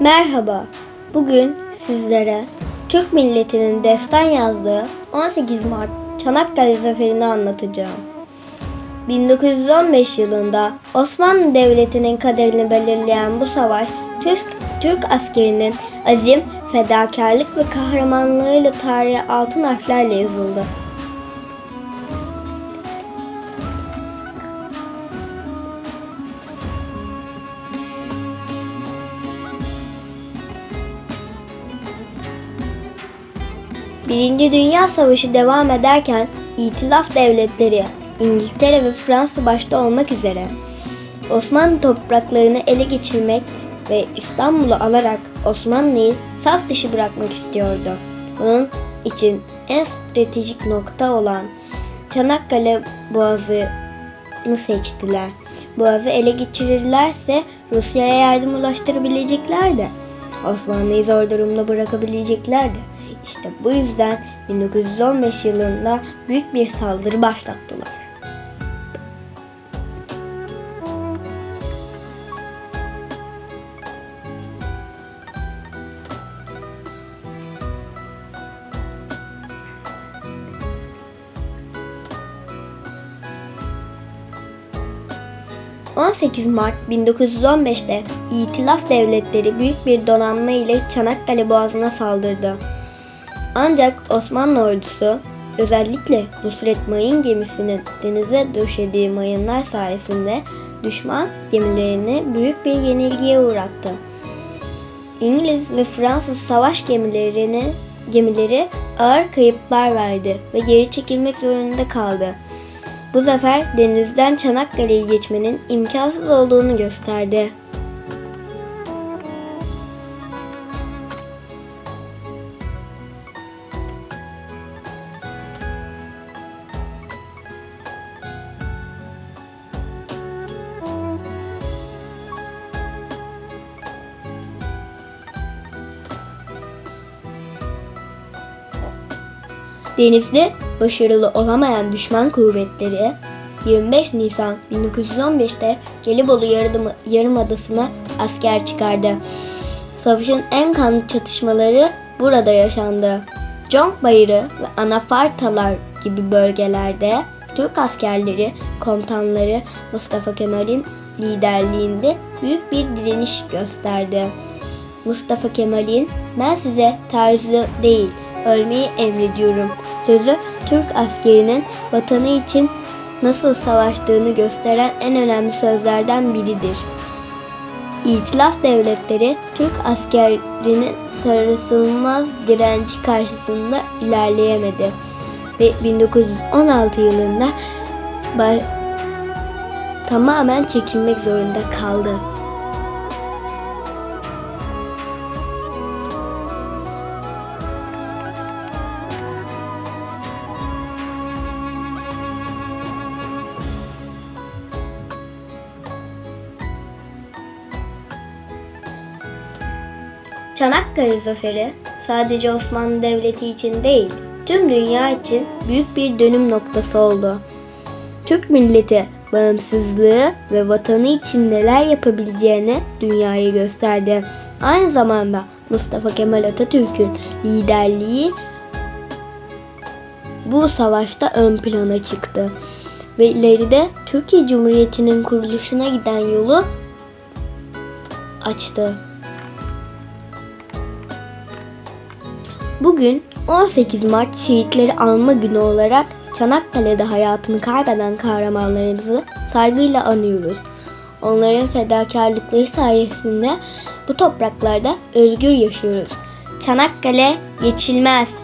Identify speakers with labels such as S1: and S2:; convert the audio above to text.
S1: Merhaba. Bugün sizlere Türk milletinin destan yazdığı 18 Mart Çanakkale Zaferi'ni anlatacağım. 1915 yılında Osmanlı Devleti'nin kaderini belirleyen bu savaş Türk, Türk askerinin azim, fedakarlık ve kahramanlığıyla tarihe altın harflerle yazıldı. Birinci Dünya Savaşı devam ederken İtilaf devletleri İngiltere ve Fransa başta olmak üzere Osmanlı topraklarını ele geçirmek ve İstanbul'u alarak Osmanlı'yı saf dışı bırakmak istiyordu. Bunun için en stratejik nokta olan Çanakkale Boğazı'nı seçtiler. Boğazı ele geçirirlerse Rusya'ya yardım ulaştırabileceklerdi. Osmanlı'yı zor durumda bırakabileceklerdi. İşte bu yüzden 1915 yılında büyük bir saldırı başlattılar. ...18 Mart 1915'te İtilaf Devletleri büyük bir donanma ile Çanakkale Boğazı'na saldırdı. Ancak Osmanlı ordusu özellikle Nusret Mayın gemisinin denize döşediği mayınlar sayesinde düşman gemilerini büyük bir yenilgiye uğrattı. İngiliz ve Fransız savaş gemilerini gemileri ağır kayıplar verdi ve geri çekilmek zorunda kaldı. Bu zafer denizden Çanakkale'yi geçmenin imkansız olduğunu gösterdi. Denizde başarılı olamayan düşman kuvvetleri 25 Nisan 1915'te Gelibolu Yarım, Yarımadası'na asker çıkardı. Savaşın en kanlı çatışmaları burada yaşandı. Conk Bayırı ve Anafartalar gibi bölgelerde Türk askerleri komutanları Mustafa Kemal'in liderliğinde büyük bir direniş gösterdi. Mustafa Kemal'in ben size taarruzda değil ölmeyi emrediyorum sözü Türk askerinin vatanı için nasıl savaştığını gösteren en önemli sözlerden biridir. İtilaf devletleri Türk askerinin sarsılmaz direnci karşısında ilerleyemedi ve 1916 yılında tamamen çekilmek zorunda kaldı. Çanakkale Zaferi sadece Osmanlı Devleti için değil, tüm dünya için büyük bir dönüm noktası oldu. Türk milleti bağımsızlığı ve vatanı için neler yapabileceğini dünyaya gösterdi. Aynı zamanda Mustafa Kemal Atatürk'ün liderliği bu savaşta ön plana çıktı ve ileride Türkiye Cumhuriyeti'nin kuruluşuna giden yolu açtı. Bugün 18 Mart Şehitleri Anma Günü olarak Çanakkale'de hayatını kaybeden kahramanlarımızı saygıyla anıyoruz. Onların fedakarlıkları sayesinde bu topraklarda özgür yaşıyoruz. Çanakkale geçilmez.